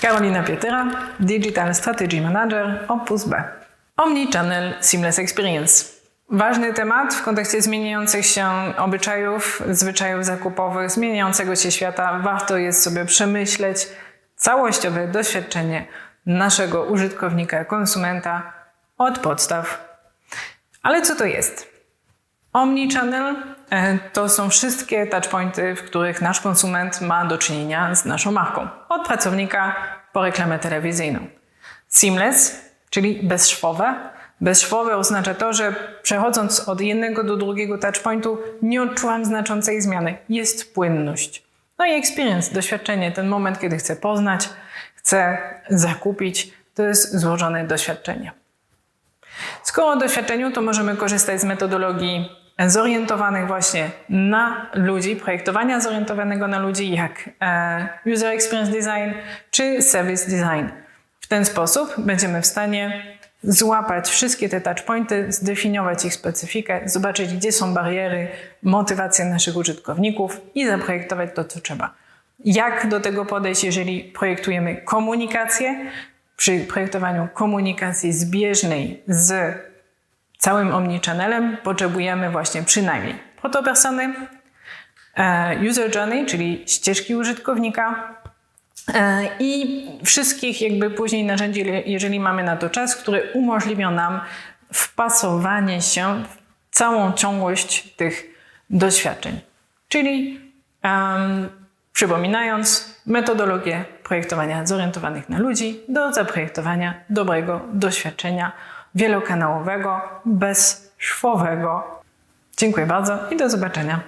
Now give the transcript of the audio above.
Karolina Pietyra, Digital Strategy Manager, Opus B. Omnichannel Seamless Experience. Ważny temat w kontekście zmieniających się obyczajów, zwyczajów zakupowych, zmieniającego się świata. Warto jest sobie przemyśleć całościowe doświadczenie naszego użytkownika, konsumenta od podstaw. Ale co to jest? Omnichannel e, to są wszystkie touchpointy, w których nasz konsument ma do czynienia z naszą marką. Od pracownika po reklamę telewizyjną. Seamless, czyli bezszwowe. Bezszwowe oznacza to, że przechodząc od jednego do drugiego touchpointu nie odczułam znaczącej zmiany. Jest płynność. No i experience, doświadczenie, ten moment, kiedy chcę poznać, chcę zakupić, to jest złożone doświadczenie. Skoro o doświadczeniu, to możemy korzystać z metodologii zorientowanych właśnie na ludzi, projektowania zorientowanego na ludzi, jak e, User Experience Design czy Service Design. W ten sposób będziemy w stanie złapać wszystkie te touchpointy, zdefiniować ich specyfikę, zobaczyć, gdzie są bariery, motywacje naszych użytkowników i zaprojektować to, co trzeba. Jak do tego podejść, jeżeli projektujemy komunikację? Przy projektowaniu komunikacji zbieżnej z całym omnichannelem potrzebujemy właśnie przynajmniej protopersony, e, user journey, czyli ścieżki użytkownika e, i wszystkich jakby później narzędzi, jeżeli mamy na to czas, które umożliwią nam wpasowanie się w całą ciągłość tych doświadczeń. Czyli um, przypominając metodologię projektowania zorientowanych na ludzi do zaprojektowania dobrego doświadczenia wielokanałowego, bezszwowego. Dziękuję bardzo i do zobaczenia.